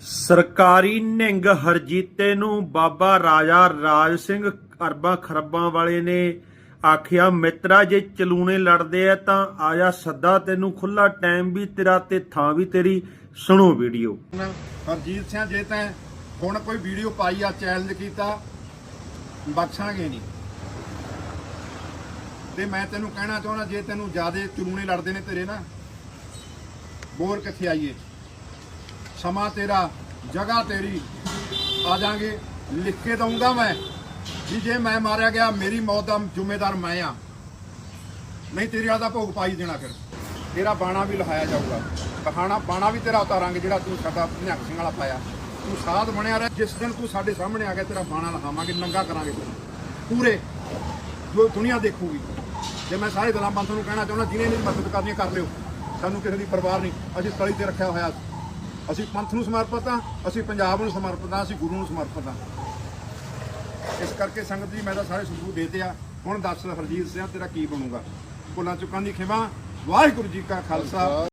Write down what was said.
ਸਰਕਾਰੀ ਨਿੰਗ ਹਰਜੀਤੇ ਨੂੰ ਬਾਬਾ ਰਾਜਾ ਰਾਜ ਸਿੰਘ ਅਰਬਾਂ ਖਰਬਾਂ ਵਾਲੇ ਨੇ ਆਖਿਆ, ਮਿੱਤਰਾ, ਜੇ ਚਲੂਣੇ ਲੜਦੇ ਆ ਤਾਂ ਆਇਆ ਸੱਦਾ, ਤੈਨੂੰ ਖੁੱਲਾ ਟਾਈਮ ਵੀ ਤੇਰਾ ਤੇ ਥਾਂ ਵੀ ਤੇਰੀ। ਸੁਣੋ ਵੀਡੀਓ। ਹਰਜੀਤ ਸਿੰਘ, ਜੇ ਤੈਂ ਹੁਣ ਕੋਈ ਵੀਡੀਓ ਪਾਈ ਆ ਚੈਲੰਜ ਕੀਤਾ, ਬਖਸ਼ਾਂਗੇ ਨਹੀਂ। ਤੇ ਮੈਂ ਤੈਨੂੰ ਕਹਿਣਾ ਚਾਹੁੰਦਾ, ਜੇ ਤੈਨੂੰ ਜਿਆਦੇ ਚਲੂਣੇ ਲੜਦੇ ਨੇ ਤੇਰੇ ਨਾ, ਬੋਰ ਕਿੱਥੇ ਆਈਏ? ਸਮਾਂ ਤੇਰਾ ਜਗ੍ਹਾ ਤੇਰੀ। ਆ ਜਾਾਂਗੇ ਲਿਖ ਕੇ ਦਊਂਗਾ ਮੈਂ। ਵੀ ਜੇ ਮੈਂ ਮਾਰਿਆ ਗਿਆ ਮੇਰੀ ਮੌਤ ਦਾ ਜ਼ਿੰਮੇਦਾਰ ਮੈਂ ਆ। ਨਹੀਂ ਤੇਰੇ ਵਾਲਾ ਦਾ ਭੋਗ ਪਾਈ ਦੇਣਾ ਫਿਰ। ਤੇਰਾ ਬਾਣਾ ਵੀ ਲਹਾਇਆ ਜਾਊਗਾ। ਕਹਾਣਾ ਬਾਣਾ ਵੀ ਤੇਰਾ ਉਤਾਰਾਂਗੇ ਜਿਹੜਾ ਤੂੰ ਸਾਡਾ ਨਿਹੰਗ ਸਿੰਘ ਵਾਲਾ ਪਾਇਆ। ਤੂੰ ਸਾਧ ਬਣਿਆ ਰਹਿ। ਜਿਸ ਦਿਨ ਤੂੰ ਸਾਡੇ ਸਾਹਮਣੇ ਆ ਗਿਆ ਤੇਰਾ ਬਾਣਾ ਲਹਾਵਾਂਗੇ ਨੰਗਾ ਕਰਾਂਗੇ ਤੈਨੂੰ ਪੂਰੇ ਜੋ ਦੁਨੀਆ ਦੇਖੂਗੀ। ਜੇ ਮੈਂ ਸਾਰੇ ਦਲਾਂ ਬੰਦ ਨੂੰ ਕਹਿਣਾ ਚਾਹੁੰਦਾ ਜਿਹਨੇ ਮੇਰੀ ਮਦਦ ਕਰਨੀ ਹੈ, ਕਰ ਲਿਓ। ਸਾਨੂੰ ਕਿਸੇ ਦੀ ਪਰਵਾਹ ਨਹੀਂ। ਅਸੀਂ ਤਲੀ ਤੇ ਰੱਖਿਆ ਹੋਇਆ ਅਸੀਂ ਪੰਥ ਨੂੰ ਸਮਰਪਿਤ ਹਾਂ, ਅਸੀਂ ਪੰਜਾਬ ਨੂੰ ਸਮਰਪਿਤ ਹਾਂ, ਅਸੀਂ ਗੁਰੂ ਨੂੰ ਸਮਰਪਿਤ ਹਾਂ। ਇਸ ਕਰਕੇ ਸੰਗਤ ਜੀ, ਮੈਂ ਤਾਂ ਸਾਰੇ ਸਬੂਤ ਦੇਤੇ ਆ। ਹੁਣ ਦੱਸ ਹਰਜੀਤ ਸਿੰਘ, ਤੇਰਾ ਕੀ ਬਣੂਗਾ? ਭੁੱਲਾਂ ਚੁੱਕਾਂ ਦੀ ਖਿਮਾ। ਵਾਹਿਗੁਰੂ ਜੀ ਕਾ ਖਾਲਸਾ।